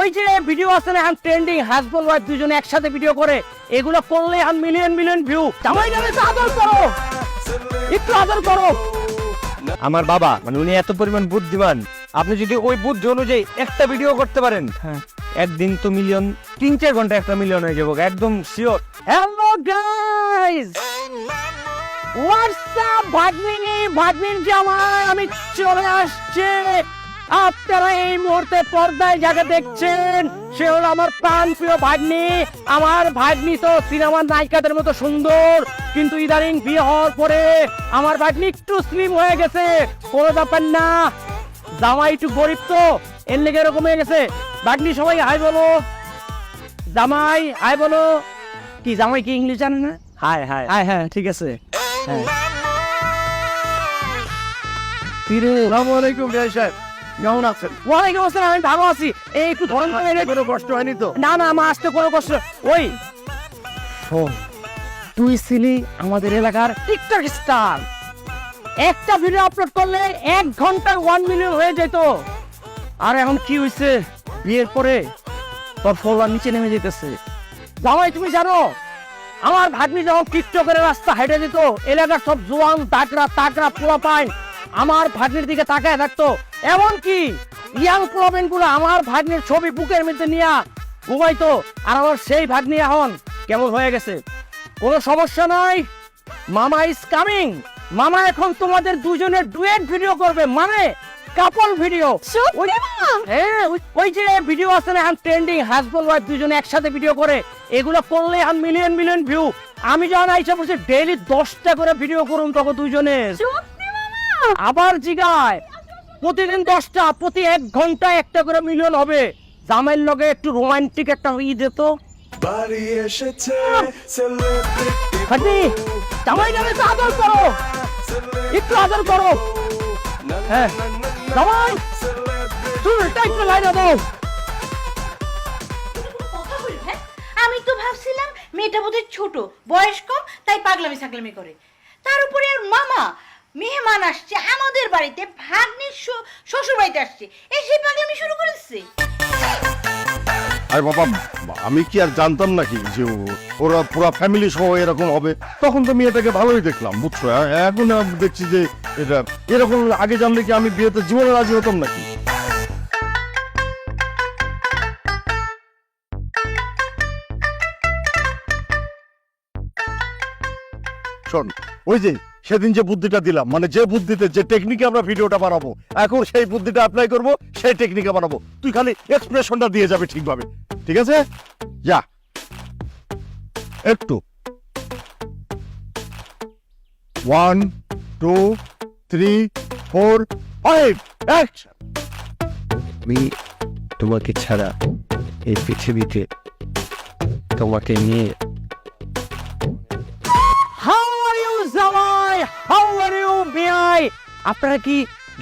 ওই যে ভিডিও আছে না এখন ট্রেন্ডিং হাজব্যান্ড ওয়াইফ দুজনে একসাথে ভিডিও করে এগুলো করলে এখন মিলিয়ন মিলিয়ন ভিউ জামাই জামাই আদর করো। একটু আদর করো। আমার বাবা মানে উনি এত পরিমাণ বুদ্ধিমান আপনি যদি ওই বুদ্ধি অনুযায়ী একটা ভিডিও করতে পারেন হ্যাঁ। একদিন তো মিলিয়ন তিন চার ঘণ্টা একটা মিলিয়ন হয়ে যাব একদম শিওর হ্যালো গাইস হোয়াটসঅ্যাপ ভাগ্নিনি ভাগ্নিন জামাই? আমি চলে আসছে। আপনারা এই মুহূর্তে পর্দায় যাকে দেখছেন সে হলো আমার প্রাণ প্রিয় ভাগ্নি। আমার ভাগ্নি তো সিনেমার নায়িকাদের মতো সুন্দর কিন্তু ইদানিং বিয়ে হওয়ার পরে আমার ভাগ্নি একটু স্লিম হয়ে গেছে। কোনো ব্যাপার না জামাই একটু গরিব তো এর লেগে এরকম হয়ে গেছে। ভাগ্নি সবাই হাই বলো। জামাই হাই বলো। কি জামাই কি ইংলিশ জানে না? Hi hi. হ্যাঁ হ্যাঁ ঠিক আছে। হ্যাঁ। আসসালামু আলাইকুম ভাই সাহেব। কেমন আছেন ওয়ালাইকুম আসসালাম আমি ভালো আছি। এই একটু ধরেন। কোনো কষ্ট হয়নি তো? না না আমার আসতে কোনো কষ্ট ওই শোন তুই ছিলি আমাদের এলাকার টিকটক স্টার। একটা ভিডিও আপলোড করলে এক ঘন্টায় ওয়ান মিলিয়ন হয়ে যেত। আর এখন কি হয়েছে বিয়ের পরে তোর ফলোয়ার নিচে নেমে যেতেছে। জামাই তুমি জানো আমার ভাগ্নি যখন টিকটকের রাস্তা হেঁটে যেত এলাকার সব জোয়ান তাকরা তাকরা পোলা পায় আমার ভাগ্নির দিকে তাকায় থাকতো এমনকি ইয়াং প্রবীণগুলো আমার ভাগ্নির ছবি বুকের মধ্যে নিয়ে ঘুমাইতো আর আমার সেই ভাগ্নি এখন কেমন হয়ে গেছে। কোনো সমস্যা নাই। মামা ইজ কামিং মামা এখন তোমাদের দুজনের ডুয়েট ভিডিও করবে। মানে কাপল ভিডিও। হ্যাঁ ওই- ওই যে ভিডিও আছে না এখন ট্রেন্ডিং হাজব্যান্ড ওয়াইফ দুজনে একসাথে ভিডিও করে। এগুলো করলে এখন মিলিয়ন মিলিয়ন ভিউ আমি যখন আইসা বলছি ডেইলি দশটা করে ভিডিও করুন তখন দুজনে আবার জিগায়। প্রতিদিন দশটা প্রতি এক ঘণ্টা একটা করে মিলিয়ন হবে। জামাইয়ের লগে একটু রোমান্টিক একটা ই যেত। বাড়ি এসেছে জামাই আদর করো। একটু আদর করো। হ্যাঁ জামাই চুলটা একটু লাইনা দাও। হ্যাঁ আমি তো ভাবছিলাম মেয়েটা বোধহয় ছোট বয়স কম তাই পাগলামি সাগলামি করে। তার উপরে আর মেহমান আসছে, আমাদের বাড়িতে ভাগ্নের শ্বশুর বাড়িতে আসছে। এসে পাগলামি শুরু করেছে। আরে বাবা, আমি কি আর জানতাম নাকি যে ওরা পুরো ফ্যামিলি সহ এরকম হবে? তখন তো মেয়েটাকে ভালোই দেখলাম, বুঝছ? এখন দেখছি যে এটা এরকম আগে জানলে কি আমি বিয়েতে জীবনে রাজি হতাম নাকি? শোন, ওই যে সেদিন যে বুদ্ধিটা দিলাম মানে যে বুদ্ধিতে যে টেকনিকে আমরা ভিডিওটা বানাবো, এখন সেই বুদ্ধিটা অ্যাপ্লাই করব, সেই টেকনিকে বানাবো। তুই খালি এক্সপ্রেশনটা দিয়ে যাবে ঠিকভাবে। ঠিক আছে? যা। একটু। One two three four five action আমি তোমাকে ছাড়া এই পৃথিবীতে তোমাকে নিয়ে আর ইউ বিআই। আপনারা কি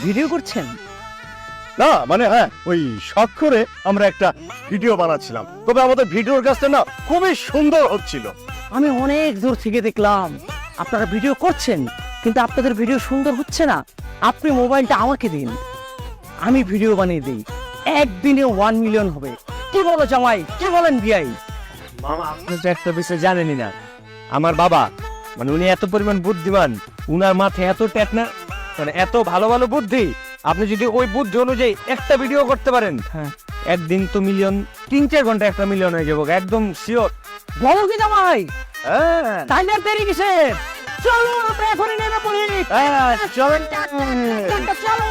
ভিডিও করছেন? না মানে হ্যাঁ ওই শখ করে আমরা একটা ভিডিও বানাচ্ছিলাম। তবে আমাদের ভিডিওর কাজটা না খুবই সুন্দর হচ্ছিল। আমি অনেক দূর থেকে দেখলাম। আপনারা ভিডিও করছেন কিন্তু আপনাদের ভিডিও সুন্দর হচ্ছে না। আপনি মোবাইলটা আমাকে দিন। আমি ভিডিও বানিয়ে দিই। একদিনে ওয়ান মিলিয়ন হবে। কি বলো জামাই? কি বলেন বিআই? মামা আপনি তো একটা বিষয় জানেনই না। আমার বাবা মানে উনি এত পরিমাণ বুদ্ধিমান উনার মাথায় এত টেকনা মানে এত ভালো ভালো বুদ্ধি আপনি যদি ওই বুদ্ধি অনুযায়ী একটা ভিডিও করতে পারেন হ্যাঁ একদিন তো মিলিয়ন তিন চার ঘণ্টা একটা মিলিয়ন হয়ে যাব একদম শিওর বলো কি জামাই হ্যাঁ তাইলে আর দেরি কিসের চলো আমরা এখনই নেমে পড়ি হ্যাঁ, চলেন চলো